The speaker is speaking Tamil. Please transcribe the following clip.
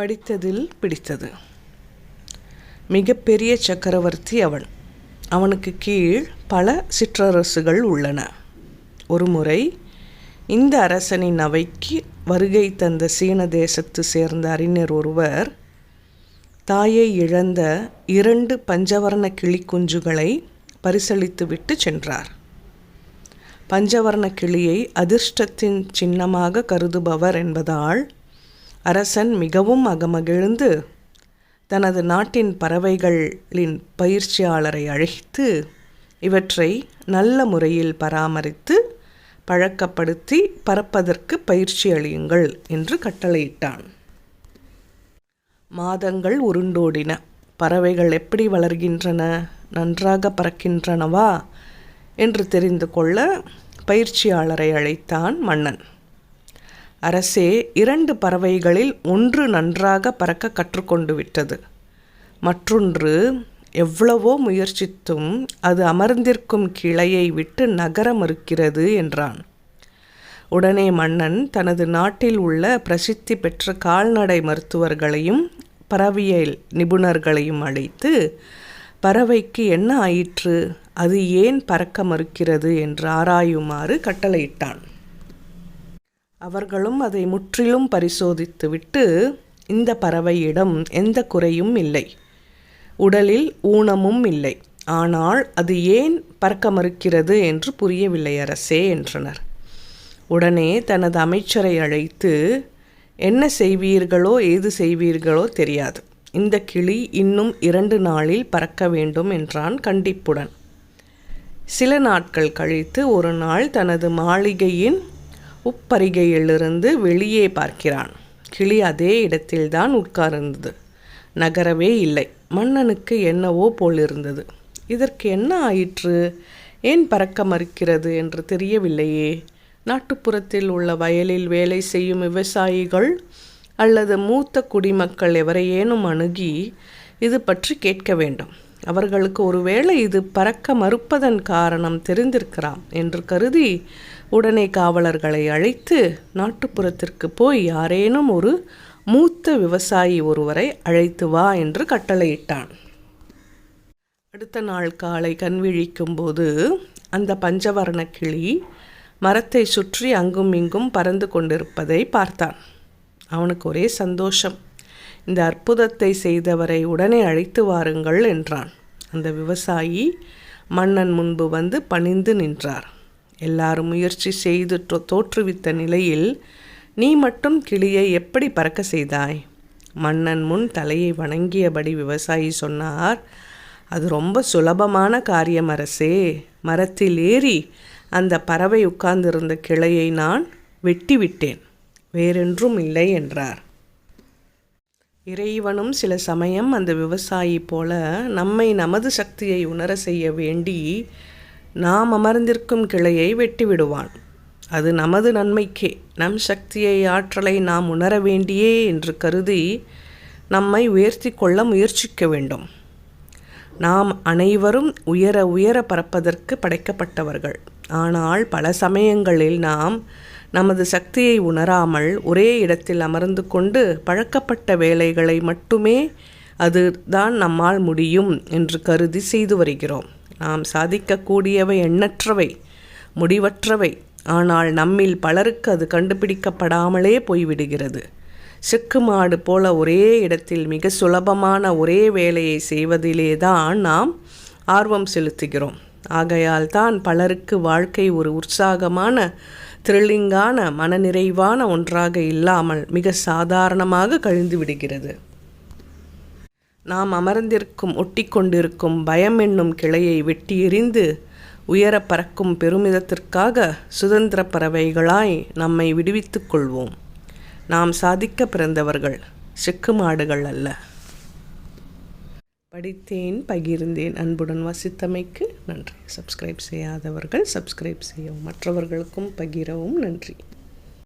படித்ததில் பிடித்தது. மிகப்பெரிய சக்கரவர்த்தி அவன் அவனுக்கு கீழ் பல சிற்றரசுகள் உள்ளன. ஒருமுறை இந்த அரசனின் அவைக்கு வருகை தந்த சீன தேசத்து சேர்ந்த அறிஞர் ஒருவர் தாயை இழந்த இரண்டு பஞ்சவர்ண கிளிக்குஞ்சுகளை பரிசளித்துவிட்டு சென்றார். பஞ்சவர்ண கிளியை அதிர்ஷ்டத்தின் சின்னமாக கருதுபவர் என்பதால் அரசன் மிகவும் அகமகிழ்ந்து தனது நாட்டின் பறவைகளின் பயிற்சியாளரை அழைத்து இவற்றை நல்ல முறையில் பராமரித்து பழக்கப்படுத்தி பறப்பதற்கு பயிற்சி அளியுங்கள் என்று கட்டளையிட்டான். மாதங்கள் உருண்டோடின. பறவைகள் எப்படி வளர்கின்றன நன்றாக பறக்கின்றனவா என்று தெரிந்து கொள்ள பயிற்சியாளரை அழைத்தான் மன்னன். அரசே இரண்டு பறவைகளில் ஒன்று நன்றாக பறக்க கற்றுக்கொண்டு விட்டது மற்றொன்று எவ்வளவோ முயற்சித்தும் அது அமர்ந்திருக்கும் கிளையை விட்டு நகர மறுக்கிறது என்றான். உடனே மன்னன் தனது நாட்டில் உள்ள பிரசித்தி பெற்ற கால்நடை மருத்துவர்களையும் பறவியல் நிபுணர்களையும் அழைத்து பறவைக்கு என்ன ஆயிற்று? அது ஏன் பறக்க மறுக்கிறது? என்று ஆராயுமாறு கட்டளையிட்டான். அவர்களும் அதை முற்றிலும் பரிசோதித்துவிட்டு இந்த பறவையிடம் எந்த குறையும் இல்லை. உடலில் ஊனமும் இல்லை. ஆனால் அது ஏன் பறக்க மறுக்கிறது என்று புரியவில்லை அரசே என்றனர். உடனே தனது அமைச்சரை அழைத்து என்ன செய்வீர்களோ ஏது செய்வீர்களோ தெரியாது. இந்த கிளி இன்னும் இரண்டு நாளில் பறக்க வேண்டும் என்றான் கண்டிப்புடன். சில நாட்கள் கழித்து ஒரு நாள் தனது மாளிகையின் உப்பரிகையிலிருந்து வெளியே பார்க்கிறான். கிளி அதே இடத்தில்தான் உட்கார்ந்தது. நகரவே இல்லை. மன்னனுக்கு என்னவோ போலிருந்தது. இதற்கு என்ன ஆயிற்று? ஏன் பறக்க மறுக்கிறது என்று தெரியவில்லையே. நாட்டுப்புறத்தில் உள்ள வயலில் வேலை செய்யும் விவசாயிகள் அல்லது மூத்த குடிமக்கள் எவரையேனும் அணுகி இது பற்றி கேட்க வேண்டும். அவர்களுக்கு ஒருவேளை இது பறக்க மறுப்பதன் காரணம் தெரிந்திருக்கிறான் என்று கருதி உடனே காவலர்களை அழைத்து நாட்டுப்புறத்திற்கு போய் யாரேனும் ஒரு மூத்த விவசாயி ஒருவரை அழைத்து வா என்று கட்டளையிட்டான். அடுத்த நாள் காலை கண்விழிக்கும் போது அந்த பஞ்சவர்ண கிளி மரத்தை சுற்றி அங்கும் இங்கும் பறந்து கொண்டிருப்பதை பார்த்தான். அவனுக்கு ஒரே சந்தோஷம். இந்த அற்புதத்தை செய்தவரை உடனே அழைத்து வாருங்கள் என்றான். அந்த விவசாயி மன்னன் முன்பு வந்து பணிந்து நின்றார். எல்லாரும் முயற்சி செய்து தோற்றுவித்த நிலையில் நீ மட்டும் கிளியை எப்படி பறக்க செய்தாய்? மன்னன் முன் தலையை வணங்கியபடி விவசாயி சொன்னார் அது ரொம்ப சுலபமான காரியம் அரசே. மரத்தில் ஏறி அந்த பறவை உட்கார்ந்திருந்த கிளையை நான் வெட்டிவிட்டேன். வேறென்றும் இல்லை என்றார். இறைவனும் சில சமயம் அந்த விவசாயி போல நம்மை நமது சக்தியை உணர செய்ய வேண்டி நாம் அமர்ந்திருக்கும் கிளையை வெட்டிவிடுவான். அது நமது நன்மைக்கே. நம் சக்தியை ஆற்றலை நாம் உணர வேண்டியே என்று கருதி நம்மை உயர்த்தி கொள்ள முயற்சிக்க வேண்டும். நாம் அனைவரும் உயர உயர பறப்பதற்கு படைக்கப்பட்டவர்கள். ஆனால் பல சமயங்களில் நாம் நமது சக்தியை உணராமல் ஒரே இடத்தில் அமர்ந்து கொண்டு பழக்கப்பட்ட வேலைகளை மட்டுமே அது தான் நம்மால் முடியும் என்று கருதி செய்து வருகிறோம். நாம் சாதிக்கக்கூடியவை எண்ணற்றவை முடிவற்றவை. ஆனால் நம்மில் பலருக்கு அது கண்டுபிடிக்கப்படாமலே போய்விடுகிறது. செக்கு மாடு போல ஒரே இடத்தில் மிக சுலபமான ஒரே வேலையை செய்வதிலே தான் நாம் ஆர்வம் செலுத்துகிறோம். ஆகையால் தான் பலருக்கு வாழ்க்கை ஒரு உற்சாகமான த்ரில்லிங்கான மனநிறைவான ஒன்றாக இல்லாமல் மிக சாதாரணமாக கழிந்து விடுகிறது நாம் அமர்ந்திருக்கும் ஒட்டி கொண்டிருக்கும் பயம் என்னும் கிளையை வெட்டி எறிந்து உயர பறக்கும் பெருமிதத்திற்காக சுதந்திர பறவைகளாய் நம்மை விடுவித்துக் கொள்வோம். நாம் சாதிக்க பிறந்தவர்கள் செக்கு மாடுகள் அல்ல. படித்தேன் பகிர்ந்தேன். அன்புடன் வசித்தமைக்கு நன்றி. சப்ஸ்கிரைப் செய்யாதவர்கள் சப்ஸ்கிரைப் செய்யவும். மற்றவர்களுக்கும் பகிரவும். நன்றி.